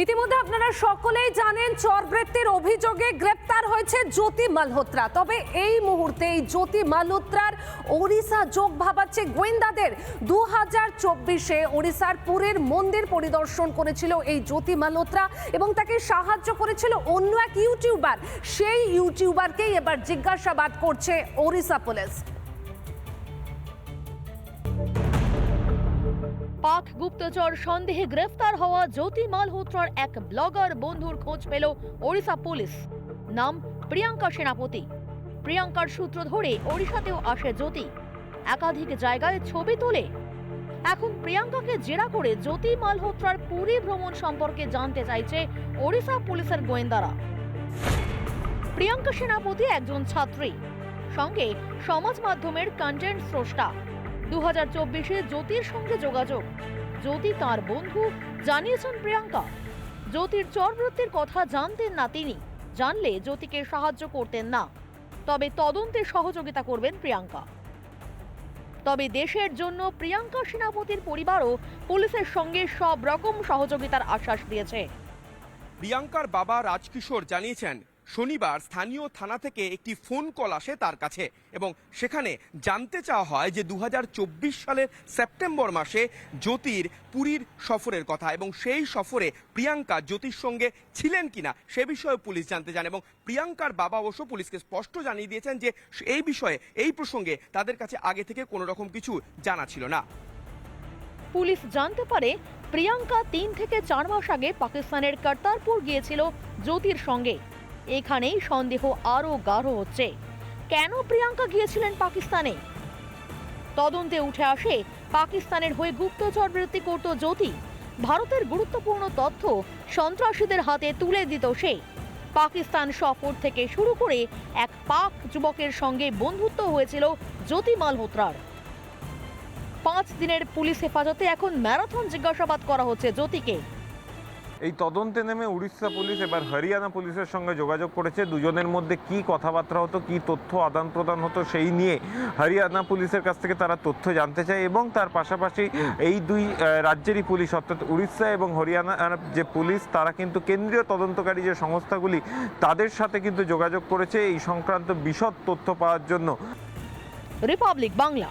ইতিমধ্যে আপনারা সকলেই জানেন চরবৃত্তির অভিযোগে গ্রেপ্তার হয়েছে জ্যোতি মালহোত্রা। তবে এই মুহূর্তে এই জ্যোতি মালহোত্রার ওড়িশা যোগ ভাবাচ্ছে গোয়েন্দাদের। দু হাজার চব্বিশে ওড়িশার পুরীর মন্দির পরিদর্শন করেছিল এই জ্যোতি মালহোত্রা এবং তাকে সাহায্য করেছিল অন্য এক ইউটিউবার। সেই ইউটিউবারকেই এবার জিজ্ঞাসাবাদ করছে ওড়িশা পুলিশ। পাক গুপ্তচর সন্দেহে গ্রেফতার হওয়া জ্যোতি মালহোত্রার এক ব্লগার বন্ধুর খোঁজ পেল ওড়িশা পুলিশ। নাম প্রিয়াঙ্কা সেনাপতি। প্রিয়াঙ্কার সূত্র ধরে ওড়িশাতেও আসে জ্যোতি। একাধিক জায়গায় ছবি তোলে। এখন প্রিয়াঙ্কাকে জেরা করে জ্যোতি মালহোত্রার পুরী ভ্রমণ সম্পর্কে জানতে চাইছে ওড়িশা পুলিশের গোয়েন্দারা। প্রিয়াঙ্কা সেনাপতি একজন ছাত্রী। সঙ্গে সমাজ মাধ্যমের কন্টেন্ট স্রষ্টা। দু হাজার চব্বিশে জ্যোতির সঙ্গে যোগাযোগ। জ্যোতি তার বন্ধু, জানিয়েছেন প্রিয়াঙ্কা। জ্যোতির চরবৃত্তির কথা জানতেন না তিনি। জানলে জ্যোতিকে সাহায্য করতেন না। তবে তদন্তে সহযোগিতা করবেন প্রিয়াঙ্কা। তবে দেশের জন্য প্রিয়াঙ্কা সেনাপতির পরিবারও পুলিশের সঙ্গে সব রকম সহযোগিতার আশ্বাস দিয়েছে। প্রিয়াঙ্কার বাবা রাজকিশোর জানিয়েছেন শনিবার স্থানীয় থানা থেকে একটি ফোন কল আসে তার কাছে এবং সেখানে জানতে চাওয়া হয় যে দু হাজার চব্বিশ সালের সেপ্টেম্বর মাসে জ্যোতির পুরীর সফরের কথা এবং সেই সফরে প্রিয়াঙ্কা জ্যোতির সঙ্গে ছিলেন কিনা সে বিষয়ে পুলিশ জানতে চান এবং প্রিয়াঙ্কার বাবা অবশ্য পুলিশকে স্পষ্ট জানিয়ে দিয়েছেন যে এই বিষয়ে, এই প্রসঙ্গে তাদের কাছে আগে থেকে কোনো রকম কিছু জানা ছিল না। পুলিশ জানতে পারে প্রিয়াঙ্কা তিন থেকে চার মাস আগে পাকিস্তানের কর্তারপুর গিয়েছিল জ্যোতির সঙ্গে। এখানেই সন্দেহ আরও গাঢ় হচ্ছে। কেন প্রিয়াঙ্কা গিয়েছিলেন পাকিস্তানে? তদন্তে উঠে আসে, পাকিস্তানের হয়ে গুপ্তচর বৃত্তি করত জ্যোতি। ভারতের গুরুত্বপূর্ণ তথ্য সন্ত্রাসীদের হাতে তুলে দিত সে। পাকিস্তান সফর থেকে শুরু করে এক পাক যুবকের সঙ্গে বন্ধুত্ব হয়েছিল জ্যোতি মালহোত্রার। পাঁচ দিনের পুলিশ হেফাজতে এখন ম্যারাথন জিজ্ঞাসাবাদ করা হচ্ছে জ্যোতিকে। এই তদন্তে নেমে উড়িষ্যা পুলিশ, এবার হরিয়ানা পুলিশের সঙ্গে যোগাযোগ করেছে। দুজনের মধ্যে কি কথাবার্তা হতো, কি তথ্য আদান প্রদান হতো, সেই নিয়ে হরিয়ানা পুলিশের কাছ থেকে তারা তথ্য জানতে চায় এবং তার পাশাপাশি এই দুই রাজ্যেরই পুলিশ, অর্থাৎ উড়িষ্যা এবং হরিয়ানার যে পুলিশ, তারা কিন্তু কেন্দ্রীয় তদন্তকারী যে সংস্থাগুলি, তাদের সাথে কিন্তু যোগাযোগ করেছে এই সংক্রান্ত বিশদ তথ্য পাওয়ার জন্য। রিপাবলিক বাংলা।